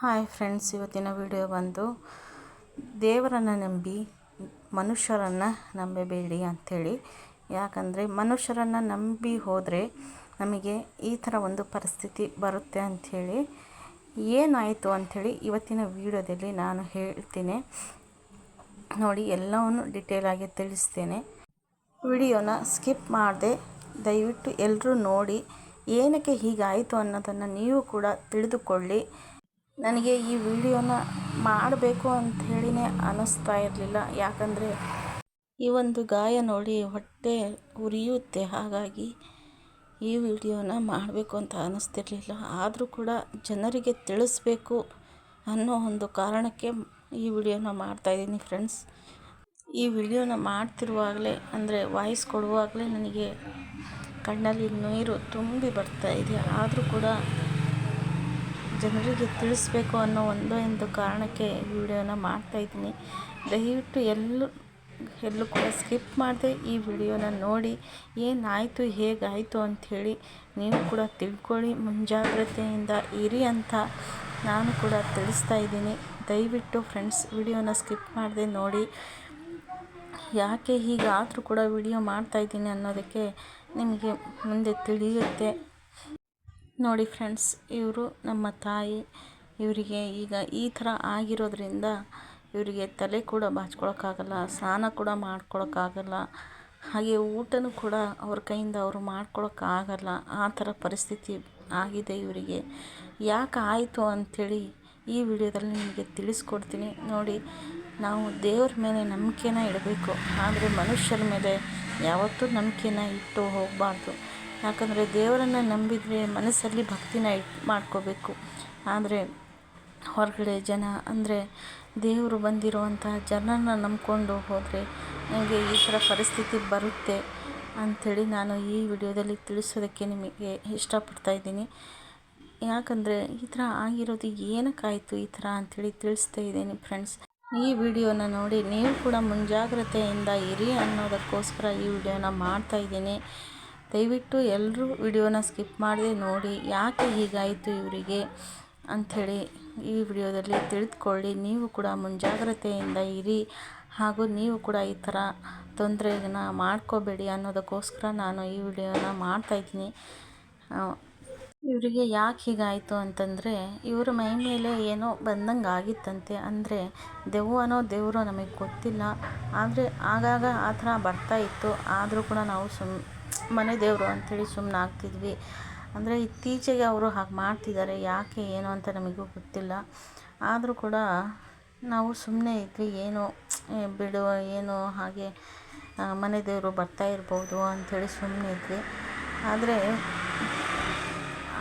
Hi friends, ಇವತ್ತಿನ video ಬಂದು ದೇವರನ್ನು ನಂಬಿ, ಮನುಷ್ಯರನ್ನು ನಂಬಬೇಡಿ ಅಂಥೇಳಿ. ಯಾಕಂದರೆ ಮನುಷ್ಯರನ್ನು ನಂಬಿ ಹೋದರೆ ನಮಗೆ ಈ ಥರ ಒಂದು ಪರಿಸ್ಥಿತಿ ಬರುತ್ತೆ ಅಂಥೇಳಿ. ಏನಾಯಿತು ಅಂಥೇಳಿ ಇವತ್ತಿನ ವಿಡಿಯೋದಲ್ಲಿ ನಾನು ಹೇಳ್ತೀನಿ. ನೋಡಿ, ಎಲ್ಲವನ್ನು ಡಿಟೇಲಾಗಿ ತಿಳಿಸ್ತೇನೆ. ವಿಡಿಯೋನ ಸ್ಕಿಪ್ ಮಾಡದೆ, ದಯವಿಟ್ಟು ಎಲ್ಲರೂ ನೋಡಿ, ಏನಕ್ಕೆ ಹೀಗಾಯಿತು ಅನ್ನೋದನ್ನು ನೀವು ಕೂಡ ತಿಳಿದುಕೊಳ್ಳಿ. ನನಗೆ ಈ ವಿಡಿಯೋನ ಮಾಡಬೇಕು ಅಂಥೇಳಿನೇ ಅನ್ನಿಸ್ತಾ ಇರಲಿಲ್ಲ. ಯಾಕಂದರೆ ಈ ಒಂದು ಗಾಯ ನೋಡಿ ಹೊಟ್ಟೆ ಉರಿಯುತ್ತೆ. ಹಾಗಾಗಿ ಈ ವಿಡಿಯೋನ ಮಾಡಬೇಕು ಅಂತ ಅನ್ನಿಸ್ತಿರ್ಲಿಲ್ಲ ಆದರೂ ಕೂಡ ಜನರಿಗೆ ತಿಳಿಸ್ಬೇಕು ಅನ್ನೋ ಒಂದು ಕಾರಣಕ್ಕೆ ಈ ವಿಡಿಯೋನ ಮಾಡ್ತಾಯಿದ್ದೀನಿ ಫ್ರೆಂಡ್ಸ್. ಈ ವಿಡಿಯೋನ ಮಾಡ್ತಿರುವಾಗಲೇ, ಅಂದರೆ ವಾಯ್ಸ್ ಕೊಡುವಾಗಲೇ ನನಗೆ ಕಣ್ಣಲ್ಲಿ ನೀರು ತುಂಬಿ ಬರ್ತಾ ಇದೆ. ಆದರೂ ಕೂಡ ಜನರಿಗೆ ತಿಳಿಸ್ಬೇಕು ಅನ್ನೋ ಒಂದೇ ಒಂದು ಕಾರಣಕ್ಕೆ ಈ ವಿಡಿಯೋನ ಮಾಡ್ತಾಯಿದ್ದೀನಿ ದಯವಿಟ್ಟು ಎಲ್ಲೂ ಎಲ್ಲೂ ಕೂಡ ಸ್ಕಿಪ್ ಮಾಡದೆ ಈ ವಿಡಿಯೋನ ನೋಡಿ, ಏನಾಯಿತು, ಹೇಗಾಯಿತು ಅಂಥೇಳಿ ನೀವು ಕೂಡ ತಿಳ್ಕೊಳ್ಳಿ, ಮುಂಜಾಗ್ರತೆಯಿಂದ ಇರಿ ಅಂತ ನಾನು ಕೂಡ ತಿಳಿಸ್ತಾ ಇದ್ದೀನಿ. ದಯವಿಟ್ಟು ಫ್ರೆಂಡ್ಸ್, ವಿಡಿಯೋನ ಸ್ಕಿಪ್ ಮಾಡದೆ ನೋಡಿ. ಯಾಕೆ ಹೀಗಾದರೂ ಕೂಡ ವಿಡಿಯೋ ಮಾಡ್ತಾಯಿದ್ದೀನಿ ಅನ್ನೋದಕ್ಕೆ ನಿಮಗೆ ಮುಂದೆ ತಿಳಿಯುತ್ತೆ. ನೋಡಿ ಫ್ರೆಂಡ್ಸ್, ಇವರು ನಮ್ಮ ತಾಯಿ. ಇವರಿಗೆ ಈಗ ಈ ಥರ ಆಗಿರೋದ್ರಿಂದ ಇವರಿಗೆ ತಲೆ ಕೂಡ ಬಾಚ್ಕೊಳಕ್ಕಾಗಲ್ಲ, ಸ್ನಾನ ಕೂಡ ಮಾಡ್ಕೊಳಕ್ಕಾಗಲ್ಲ. ಹಾಗೆ ಊಟನೂ ಕೂಡ ಅವ್ರ ಕೈಯಿಂದ ಅವರು ಮಾಡ್ಕೊಳೋಕ್ಕಾಗಲ್ಲ. ಆ ಥರ ಪರಿಸ್ಥಿತಿ ಆಗಿದೆ ಇವರಿಗೆ. ಯಾಕೆ ಆಯಿತು ಅಂಥೇಳಿ ಈ ವಿಡಿಯೋದಲ್ಲಿ ನಿಮಗೆ ತಿಳಿಸ್ಕೊಡ್ತೀನಿ. ನೋಡಿ, ನಾವು ದೇವ್ರ ಮೇಲೆ ನಂಬಿಕೆನ ಇಡಬೇಕು. ಆದರೆ ಮನುಷ್ಯರ ಮೇಲೆ ಯಾವತ್ತೂ ನಂಬಿಕೆನ ಇಟ್ಟು ಹೋಗಬಾರ್ದು. ಯಾಕಂದರೆ ದೇವರನ್ನು ನಂಬಿದರೆ ಮನಸ್ಸಲ್ಲಿ ಭಕ್ತಿನ ಇಟ್ಟು ಮಾಡ್ಕೋಬೇಕು. ಆದರೆ ಹೊರಗಡೆ ಜನ, ಅಂದರೆ ದೇವರು ಬಂದಿರುವಂತಹ ಜನರನ್ನ ನಂಬಿಕೊಂಡು ಹೋದರೆ ನನಗೆ ಈ ಥರ ಪರಿಸ್ಥಿತಿ ಬರುತ್ತೆ ಅಂಥೇಳಿ ನಾನು ಈ ವಿಡಿಯೋದಲ್ಲಿ ತಿಳಿಸೋದಕ್ಕೆ ನಿಮಗೆ ಇಷ್ಟಪಡ್ತಾ ಇದ್ದೀನಿ. ಯಾಕಂದರೆ ಈ ಥರ ಆಗಿರೋದು ಏನಕ್ಕಾಯಿತು ಈ ಥರ ಅಂಥೇಳಿ ತಿಳಿಸ್ತಾ ಇದ್ದೀನಿ ಫ್ರೆಂಡ್ಸ್. ಈ ವಿಡಿಯೋನ ನೋಡಿ ನೀವು ಕೂಡ ಮುಂಜಾಗ್ರತೆಯಿಂದ ಇರಿ ಅನ್ನೋದಕ್ಕೋಸ್ಕರ ಈ ವಿಡಿಯೋನ ಮಾಡ್ತಾ ಇದ್ದೀನಿ. ದಯವಿಟ್ಟು ಎಲ್ಲರೂ ವಿಡಿಯೋನ ಸ್ಕಿಪ್ ಮಾಡದೆ ನೋಡಿ, ಯಾಕೆ ಹೀಗಾಯಿತು ಇವರಿಗೆ ಅಂಥೇಳಿ ಈ ವಿಡಿಯೋದಲ್ಲಿ ತಿಳಿದುಕೊಳ್ಳಿ. ನೀವು ಕೂಡ ಮುಂಜಾಗ್ರತೆಯಿಂದ ಇರಿ ಹಾಗೂ ನೀವು ಕೂಡ ಈ ಥರ ತೊಂದರೆನ ಮಾಡ್ಕೋಬೇಡಿ ಅನ್ನೋದಕ್ಕೋಸ್ಕರ ನಾನು ಈ ವಿಡಿಯೋನ ಮಾಡ್ತಾಯಿದ್ದೀನಿ ಇವರಿಗೆ ಯಾಕೆ ಹೀಗಾಯಿತು ಅಂತಂದರೆ, ಇವರ ಮೈ ಮೇಲೆ ಏನೋ ಬಂದಂಗೆ ಆಗಿತ್ತಂತೆ ಅಂದರೆ ದೆವ್ವ ಅನ್ನೋ ದೇವರು ನಮಗೆ ಗೊತ್ತಿಲ್ಲ. ಆದರೆ ಆಗಾಗ ಆ ಥರ ಬರ್ತಾ ಇತ್ತು. ಆದರೂ ಕೂಡ ನಾವು ಸುಮ್ ಮನೆ ದೇವರು ಅಂಥೇಳಿ ಸುಮ್ಮನೆ ಆಗ್ತಿದ್ವಿ ಅಂದರೆ ಇತ್ತೀಚೆಗೆ ಅವರು ಹಾಗೆ ಮಾಡ್ತಿದ್ದಾರೆ. ಯಾಕೆ, ಏನು ಅಂತ ನಮಗೂ ಗೊತ್ತಿಲ್ಲ. ಆದರೂ ಕೂಡ ನಾವು ಸುಮ್ಮನೆ ಇದ್ವಿ ಏನು ಬಿಡು, ಏನು ಹಾಗೆ ಮನೆ ದೇವರು ಬರ್ತಾ ಇರ್ಬೋದು ಅಂಥೇಳಿ ಸುಮ್ಮನೆ ಇದ್ವಿ. ಆದರೆ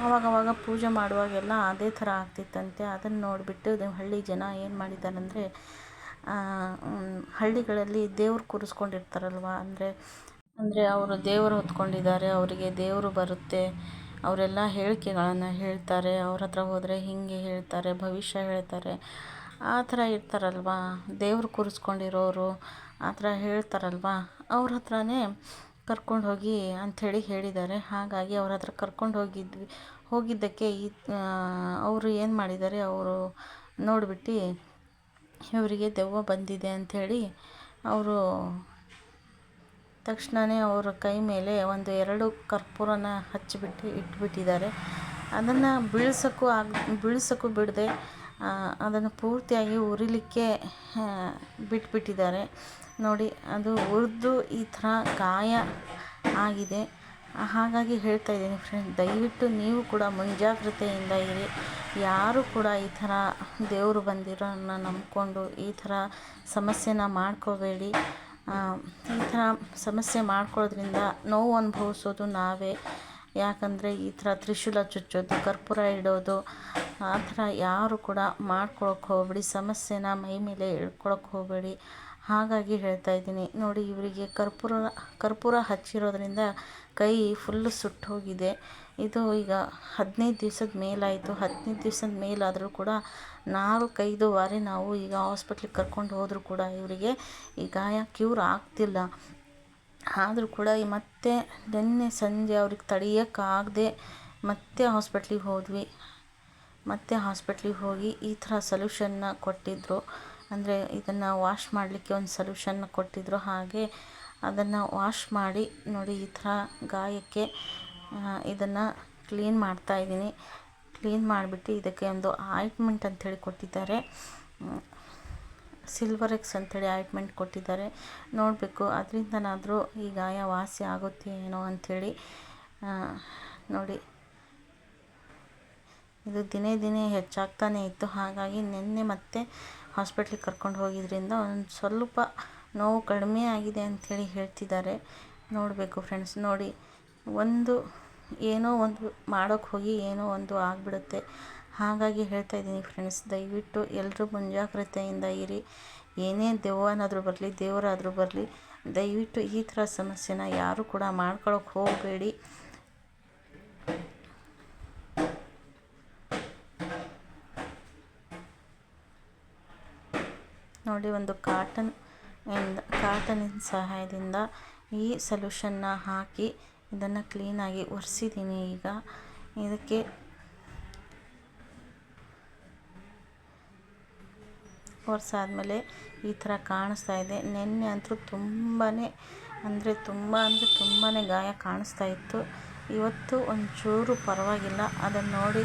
ಆವಾಗವಾಗ ಪೂಜೆ ಮಾಡುವಾಗೆಲ್ಲ ಅದೇ ಥರ ಆಗ್ತಿತ್ತಂತೆ. ಅದನ್ನು ನೋಡಿಬಿಟ್ಟು ಹಳ್ಳಿ ಜನ ಏನು ಮಾಡಿದ್ದಾರಂದರೆ ಹಳ್ಳಿಗಳಲ್ಲಿ ದೇವ್ರು ಕೂರಿಸ್ಕೊಂಡಿರ್ತಾರಲ್ವ. ಅಂದರೆ ಅಂದರೆ ಅವರು ದೇವರು ಹೊತ್ಕೊಂಡಿದ್ದಾರೆ, ಅವರಿಗೆ ದೇವರು ಬರುತ್ತೆ, ಅವರೆಲ್ಲ ಹೇಳಿಕೆಗಳನ್ನು ಹೇಳ್ತಾರೆ, ಅವ್ರ ಹತ್ರ ಹೋದರೆ ಹೀಗೆ ಹೇಳ್ತಾರೆ, ಭವಿಷ್ಯ ಹೇಳ್ತಾರೆ. ಆ ಥರ ಇರ್ತಾರಲ್ವ? ದೇವ್ರು ಕೂರಿಸ್ಕೊಂಡಿರೋರು ಆ ಥರ ಹೇಳ್ತಾರಲ್ವ? ಅವ್ರ ಹತ್ರನೇ ಕರ್ಕೊಂಡು ಹೋಗಿ ಅಂಥೇಳಿ ಹೇಳಿದ್ದಾರೆ. ಹಾಗಾಗಿ ಅವ್ರ ಹತ್ರ ಕರ್ಕೊಂಡು ಹೋಗಿದ್ವಿ, ಹೋಗಿದ್ದಕ್ಕೆ ಈ ಅವರು ಏನು ಮಾಡಿದ್ದಾರೆ ಅವರು ನೋಡಿಬಿಟ್ಟು ಇವರಿಗೆ ದೆವ್ವ ಬಂದಿದೆ ಅಂಥೇಳಿ ಅವರು ತಕ್ಷಣವೇ ಅವರ ಕೈ ಮೇಲೆ ಒಂದು ಎರಡು ಕರ್ಪೂರನ ಹಚ್ಚಿಬಿಟ್ಟು ಇಟ್ಬಿಟ್ಟಿದ್ದಾರೆ. ಅದನ್ನು ಬೀಳ್ಸೋಕ್ಕೂ ಆಗ, ಬೀಳ್ಸೋಕ್ಕೂ ಬಿಡದೆ ಅದನ್ನು ಪೂರ್ತಿಯಾಗಿ ಉರಿಲಿಕ್ಕೆ ಬಿಟ್ಬಿಟ್ಟಿದ್ದಾರೆ. ನೋಡಿ, ಅದು ಉರಿದು ಈ ಥರ ಗಾಯ ಆಗಿದೆ. ಹಾಗಾಗಿ ಹೇಳ್ತಾ ಇದ್ದೀನಿ ಫ್ರೆಂಡ್, ದಯವಿಟ್ಟು ನೀವು ಕೂಡ ಮುಂಜಾಗ್ರತೆಯಿಂದ ಇರಿ. ಯಾರು ಕೂಡ ಈ ಥರ ದೇವರು ಬಂದಿರೋನ್ನ ನಂಬಿಕೊಂಡು ಈ ಥರ ಸಮಸ್ಯೆನ ಮಾಡ್ಕೋಬೇಡಿ. ಈ ಥರ ಸಮಸ್ಯೆ ಮಾಡ್ಕೊಳ್ಳೋದ್ರಿಂದ ನೋವು ಅನುಭವಿಸೋದು ನಾವೇ. ಯಾಕಂದರೆ ಈ ಥರ ತ್ರಿಶೂಲ ಚುಚ್ಚೋದು, ಕರ್ಪೂರ ಇಡೋದು, ಆ ಥರ ಯಾರು ಕೂಡ ಮಾಡ್ಕೊಳಕ್ಕೆ ಹೋಗಬೇಡಿ. ಸಮಸ್ಯೆನ ಮೈ ಮೇಲೆ ಎಳ್ಕೊಳಕ್ಕೆ ಹೋಗಬೇಡಿ. ಹಾಗಾಗಿ ಹೇಳ್ತಾ ಇದ್ದೀನಿ. ನೋಡಿ, ಇವರಿಗೆ ಕರ್ಪೂರ ಕರ್ಪೂರ ಹಚ್ಚಿರೋದ್ರಿಂದ ಕೈ ಫುಲ್ಲು ಸುಟ್ಟು ಹೋಗಿದೆ ಇದು ಈಗ ಹದಿನೈದು ದಿವ್ಸದ ಮೇಲಾಯಿತು. ಹದಿನೈದು ದಿವ್ಸದ ಮೇಲಾದರೂ ಕೂಡ ನಾಲ್ಕೈದು ಬಾರಿ ನಾವು ಈಗ ಹಾಸ್ಪಿಟ್ಲಿಗೆ ಕರ್ಕೊಂಡು ಹೋದರೂ ಕೂಡ ಇವರಿಗೆ ಈ ಗಾಯ ಕ್ಯೂರ್ ಆಗ್ತಿಲ್ಲ. ಆದರೂ ಕೂಡ ಈ ಮತ್ತೆ ನಿನ್ನೆ ಸಂಜೆ ಅವ್ರಿಗೆ ತಡೆಯೋಕ್ಕಾಗದೆ ಮತ್ತೆ ಹಾಸ್ಪಿಟ್ಲಿಗೆ ಹೋದ್ವಿ. ಮತ್ತೆ ಹಾಸ್ಪಿಟ್ಲಿಗೆ ಹೋಗಿ ಈ ಥರ ಸೊಲ್ಯೂಷನ್ನ ಕೊಟ್ಟಿದ್ದರು ಅಂದರೆ ಇದನ್ನು ವಾಶ್ ಮಾಡಲಿಕ್ಕೆ ಒಂದು ಸೊಲ್ಯೂಷನ್ನ ಕೊಟ್ಟಿದ್ದರು ಹಾಗೆ ಅದನ್ನು ವಾಶ್ ಮಾಡಿ ನೋಡಿ ಈ ಥರ ಗಾಯಕ್ಕೆ ಇದನ್ನು ಕ್ಲೀನ್ ಮಾಡ್ತಾ ಇದ್ದೀನಿ. ಕ್ಲೀನ್ ಮಾಡಿಬಿಟ್ಟು ಇದಕ್ಕೆ ಒಂದು ಆಯಿಂಟ್ಮೆಂಟ್ ಅಂಥೇಳಿ ಕೊಟ್ಟಿದ್ದಾರೆ. ಸಿಲ್ವರ್ ಎಕ್ಸ್ ಅಂಥೇಳಿ ಆಯಿಂಟ್ಮೆಂಟ್ ಕೊಟ್ಟಿದ್ದಾರೆ. ನೋಡಬೇಕು, ಅದರಿಂದನಾದರೂ ಈ ಗಾಯ ವಾಸಿ ಆಗುತ್ತೆ ಏನೋ ಅಂಥೇಳಿ ನೋಡಿ. ಇದು ದಿನೇ ದಿನೇ ಹೆಚ್ಚಾಗ್ತಾನೇ ಇತ್ತು. ಹಾಗಾಗಿ ನಿನ್ನೆ ಮತ್ತೆ ಹಾಸ್ಪಿಟ್ಲಿಗೆ ಕರ್ಕೊಂಡು ಹೋಗಿದ್ದರಿಂದ ಒಂದು ಸ್ವಲ್ಪ ನೋವು ಕಡಿಮೆ ಆಗಿದೆ ಅಂಥೇಳಿ ಹೇಳ್ತಿದ್ದಾರೆ. ನೋಡಬೇಕು ಫ್ರೆಂಡ್ಸ್ ನೋಡಿ. ಒಂದು ಏನೋ ಒಂದು ಮಾಡೋಕ್ಕೆ ಹೋಗಿ ಏನೋ ಒಂದು ಆಗಿಬಿಡುತ್ತೆ. ಹಾಗಾಗಿ ಹೇಳ್ತಾ ಇದ್ದೀನಿ ಫ್ರೆಂಡ್ಸ್ ದಯವಿಟ್ಟು ಎಲ್ಲರೂ ಮುಂಜಾಗ್ರತೆಯಿಂದ ಇರಿ. ಏನೇ ದೆವ್ವನಾದರೂ ಬರಲಿ, ದೇವರಾದರೂ ಬರಲಿ, ದಯವಿಟ್ಟು ಈ ಥರ ಸಮಸ್ಯೆನ ಯಾರೂ ಕೂಡ ಮಾಡ್ಕೊಳಕ್ಕೆ ಹೋಗಬೇಡಿ. ನೋಡಿ ಒಂದು ಕಾಟನ್ ಕಾಟನಿನ ಸಹಾಯದಿಂದ ಈ ಸೊಲ್ಯೂಷನ್ನ ಹಾಕಿ ಇದನ್ನು ಕ್ಲೀನಾಗಿ ಒರೆಸಿದ್ದೀನಿ ಈಗ. ಇದಕ್ಕೆ ಒರೆಸಾದ್ಮೇಲೆ ಈ ಥರ ಕಾಣಿಸ್ತಾ ಇದೆ. ನಿನ್ನೆ ಅಂತೂ ತುಂಬಾ ಅಂದರೆ ತುಂಬ ಅಂದರೆ ತುಂಬಾ ಗಾಯ ಕಾಣಿಸ್ತಾ ಇತ್ತು. ಇವತ್ತು ಒಂಚೂರು ಪರವಾಗಿಲ್ಲ. ಅದನ್ನು ನೋಡಿ,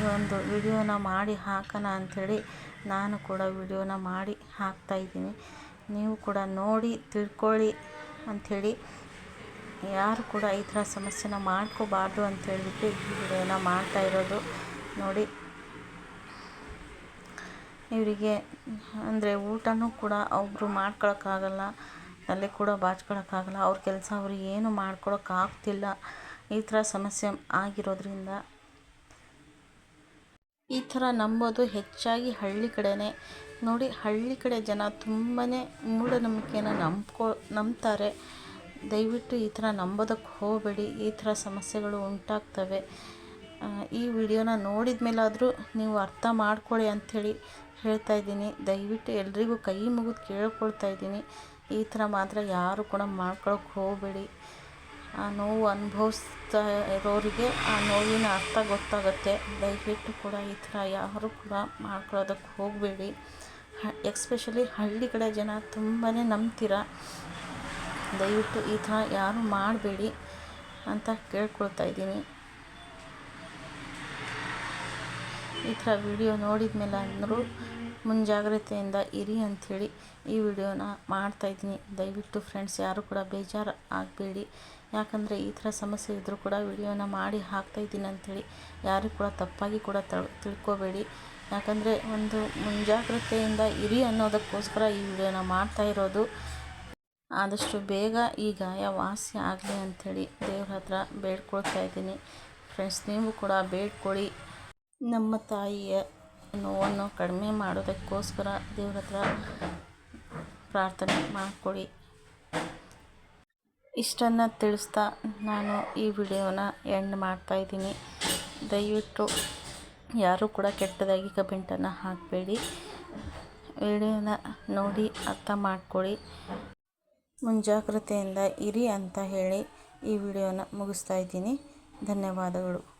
ಈ ಒಂದು ವಿಡಿಯೋನ ಮಾಡಿ ಹಾಕೋಣ ಅಂಥೇಳಿ ನಾನು ಕೂಡ ವಿಡಿಯೋನ ಮಾಡಿ ಹಾಕ್ತಾಯಿದ್ದೀನಿ ನೀವು ಕೂಡ ನೋಡಿ ತಿಳ್ಕೊಳ್ಳಿ ಅಂಥೇಳಿ ಯಾರು ಕೂಡ ಈ ಥರ ಸಮಸ್ಯೆನ ಮಾಡ್ಕೋಬಾರ್ದು ಅಂತ ಹೇಳಿಬಿಟ್ಟು ಈ ವಿಡಿಯೋನ ಮಾಡ್ತಾ ಇರೋದು. ನೋಡಿ, ಇವರಿಗೆ ಅಂದರೆ ಊಟನೂ ಕೂಡ ಒಬ್ಬರು ಮಾಡ್ಕೊಳಕ್ಕಾಗಲ್ಲ, ತಲೆ ಕೂಡ ಬಾಚ್ಕೊಳಕ್ಕಾಗಲ್ಲ, ಅವ್ರ ಕೆಲಸ ಅವ್ರು ಏನು ಮಾಡ್ಕೊಳಕ್ಕಾಗ್ತಿಲ್ಲ. ಈ ಥರ ಸಮಸ್ಯೆ ಆಗಿರೋದ್ರಿಂದ ಈ ಥರ ನಂಬೋದು ಹೆಚ್ಚಾಗಿ ಹಳ್ಳಿ ಕಡೆನೇ. ನೋಡಿ, ಹಳ್ಳಿ ಕಡೆ ಜನ ತುಂಬಾ ಮೂಢನಂಬಿಕೆನ ನಂಬ್ಕೊ ನಂಬ್ತಾರೆ. ದಯವಿಟ್ಟು ಈ ಥರ ನಂಬೋದಕ್ಕೆ ಹೋಗಬೇಡಿ, ಈ ಥರ ಸಮಸ್ಯೆಗಳು ಉಂಟಾಗ್ತವೆ. ಈ ವಿಡಿಯೋನ ನೋಡಿದ ಮೇಲಾದರೂ ನೀವು ಅರ್ಥ ಮಾಡ್ಕೊಳ್ಳಿ ಅಂಥೇಳಿ ಹೇಳ್ತಾ ಇದ್ದೀನಿ. ದಯವಿಟ್ಟು ಎಲ್ರಿಗೂ ಕೈ ಮುಗಿದು ಕೇಳ್ಕೊಳ್ತಾ ಇದ್ದೀನಿ. ಈ ಥರ ಮಾತ್ರ ಯಾರು ಕೂಡ ಮಾಡ್ಕೊಳಕ್ಕೆ ಹೋಗಬೇಡಿ. ಆ, ನೋವು ಅನುಭವಿಸ್ತಾ ಇರೋರಿಗೆ ಆ ನೋವಿನ ಅರ್ಥ ಗೊತ್ತಾಗುತ್ತೆ. ದಯವಿಟ್ಟು ಕೂಡ ಈ ಥರ ಯಾರು ಕೂಡ ಮಾಡ್ಕೊಳ್ಳೋದಕ್ಕೆ ಹೋಗಬೇಡಿ. ಎಕ್ಸ್ಪೆಷಲಿ ಹಳ್ಳಿ ಕಡೆ ಜನ ತುಂಬಾ ನಂಬ್ತೀರ. ದಯವಿಟ್ಟು ಈ ಥರ ಯಾರು ಮಾಡಬೇಡಿ ಅಂತ ಕೇಳ್ಕೊಳ್ತಾ ಇದ್ದೀನಿ. ಈ ಥರ ವಿಡಿಯೋ ನೋಡಿದ ಮೇಲೆ ಅಂದರೂ ಮುಂಜಾಗ್ರತೆಯಿಂದ ಇರಿ ಅಂಥೇಳಿ ಈ ವಿಡಿಯೋನ ಮಾಡ್ತಾಯಿದ್ದೀನಿ ದಯವಿಟ್ಟು ಫ್ರೆಂಡ್ಸ್, ಯಾರು ಕೂಡ ಬೇಜಾರು ಆಗಬೇಡಿ. ಯಾಕಂದರೆ ಈ ಥರ ಸಮಸ್ಯೆ ಇದ್ದರೂ ಕೂಡ ವಿಡಿಯೋನ ಮಾಡಿ ಹಾಕ್ತಾಯಿದ್ದೀನಿ ಅಂಥೇಳಿ ಯಾರು ಕೂಡ ತಪ್ಪಾಗಿ ಕೂಡ ತಿಳ್ಕೊಬೇಡಿ. ಯಾಕಂದರೆ ಒಂದು ಮುಂಜಾಗ್ರತೆಯಿಂದ ಇರಿ ಅನ್ನೋದಕ್ಕೋಸ್ಕರ ಈ ವಿಡಿಯೋನ ಮಾಡ್ತಾ ಇರೋದು. ಆದಷ್ಟು ಬೇಗ ಈ ಗಾಯ ವಾಸಿ ಆಗಲಿ ಅಂಥೇಳಿ ದೇವ್ರ ಹತ್ರ ಬೇಡ್ಕೊಳ್ತಾ ಇದ್ದೀನಿ. ಫ್ರೆಂಡ್ಸ್ ನೀವು ಕೂಡ ಬೇಡ್ಕೊಳ್ಳಿ ನಮ್ಮ ತಾಯಿಯ ನೋವನ್ನು ಕಡಿಮೆ ಮಾಡೋದಕ್ಕೋಸ್ಕರ ದೇವ್ರ ಹತ್ರ ಪ್ರಾರ್ಥನೆ ಮಾಡಿಕೊಡಿ ಇಷ್ಟನ್ನು ತಿಳಿಸ್ತಾ ನಾನು ಈ ವಿಡಿಯೋನ ಎಂಡ್ ಮಾಡ್ತಾಯಿದ್ದೀನಿ ದಯವಿಟ್ಟು ಯಾರೂ ಕೂಡ ಕೆಟ್ಟದಾಗಿ ಕಮೆಂಟನ್ನು ಹಾಕಬೇಡಿ. ವಿಡಿಯೋನ ನೋಡಿ ಅರ್ಥ ಮಾಡ್ಕೊಳ್ಳಿ ಮುಂಜಾಗ್ರತೆಯಿಂದ ಇರಿ ಅಂತ ಹೇಳಿ ಈ ವಿಡಿಯೋನ ಮುಗಿಸ್ತಾ ಇದ್ದೀನಿ. ಧನ್ಯವಾದಗಳು.